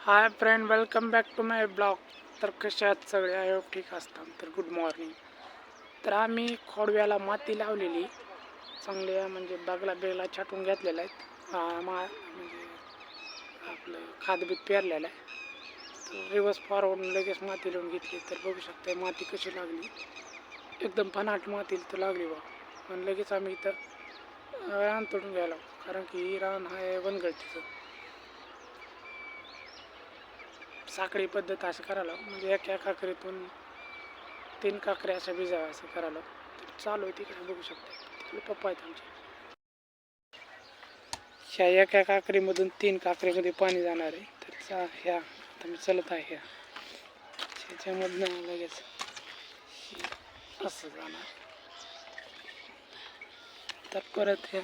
Hi friend welcome back to my blog तर कसे आहात सगळे? आय होप ठीक असतात तर गुड मॉर्निंग तर आम्ही खोडव्याला माती लावलेली. चांगल्या म्हणजे बागला बेगला छाटून घेतलेल्या आहेत. मा म्हणजे आपलं खादबीत पेरलेलं आहे. तर रिवर्स फॉरवर्ड लगेच माती लावून घेतली. तर बघू शकता माती कशी लागली. एकदम फनाट माती तर लागली बा. पण लगेच आम्ही इथं रान तोडून घ्यायला कारण की ही रान आहे वनगळतीचं. साखळी पद्धत असं करायला म्हणजे एका काकरीतून तीन काकऱ्या अशा भिजाव्या असं करायला तर चालू आहे तिकडे बघू शकता. तिकडे पप्पा आहेत आमचे. ह्या एका काकरीमधून तीन काकरीमध्ये पाणी जाणार आहे. तर चा ह्या आता मी चलत आहे ह्या. ह्याच्यामधनं लगेच असं जाणार. तर परत ह्या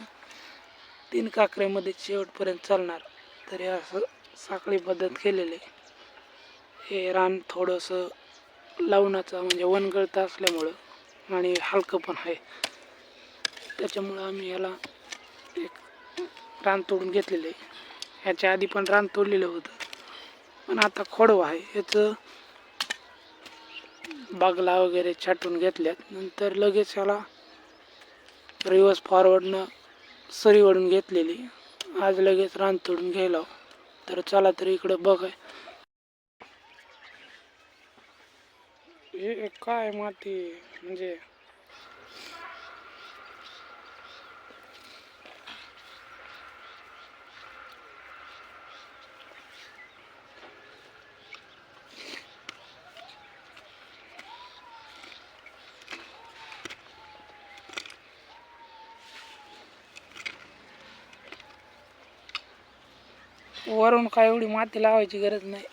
तीन काकऱ्यामध्ये शेवटपर्यंत चालणार. तर हे असं साखळी पद्धत केलेली आहे. हे रान थोडंसं लावण्याचं म्हणजे वनगळतं असल्यामुळं आणि हलकं पण आहे. त्याच्यामुळं आम्ही याला एक रान तोडून घेतलेलं आहे. ह्याच्या आधी पण रान तोडलेलं होतं. पण आता खोडवा आहे. याचं बागला वगैरे छाटून घेतल्यात. नंतर लगेच ह्याला रिवर्स फॉरवर्डनं सरी वडून घेतलेली. आज लगेच रान तोडून घ्यायला तर चला तर इकडं बघ. हे काय माती म्हणजे वरून काय एवढी माती लावायची गरज नाही.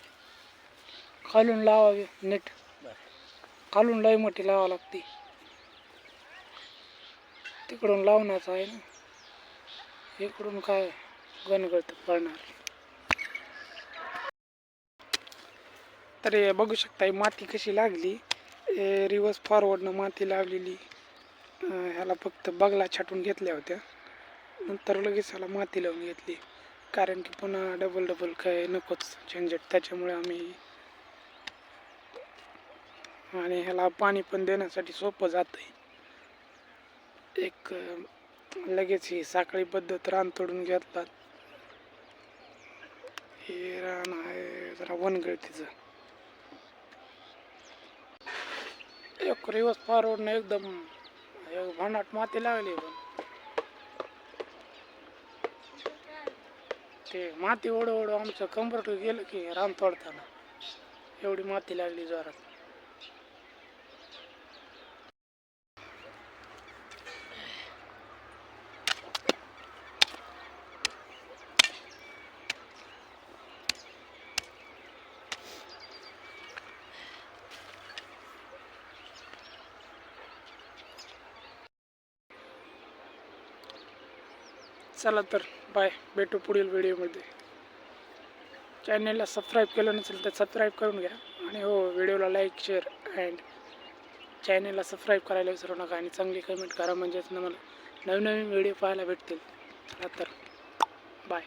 खालून लावावी नीट. खालून लय मोठी लावावं लागते. तिकडून लावण्याचं आहे ना. इकडून काय गणगळत पडणार. तर बघू शकता ही माती कशी लागली. रिवर्स फॉरवर्डनं माती लावलेली ह्याला फक्त बगला छाटून घेतल्या होत्या. नंतर लगेच ह्याला माती लावून घेतली. कारण की पुन्हा डबल डबल काय नकोच झंझट. त्याच्यामुळे आम्ही आणि ह्याला पाणी पण देण्यासाठी सोपं जातं एक लगेच ही साखळी पद्धत रान तोडून घेतलात. हे रान आहे जरा वनगळतीचं एक रिवर्स फॉरवर्डनं एकदम एक भांडाट माती लागली पण. ते माती ओढ ओढ आमचं कंबरट गेलं की रान तोडताना. एवढी माती लागली जोरात. चला तर बाय भेटू पुढील व्हिडिओमध्ये. चॅनलला सबस्क्राईब केलं नसेल तर सबस्क्राईब करून घ्या. आणि हो व्हिडिओला लाईक शेअर अँड चॅनलला सबस्क्राईब करायला विसरू नका आणि चांगली कमेंट करा. म्हणजेच ना मला नवीन नवीन व्हिडिओ पाहायला भेटतील. चला तर बाय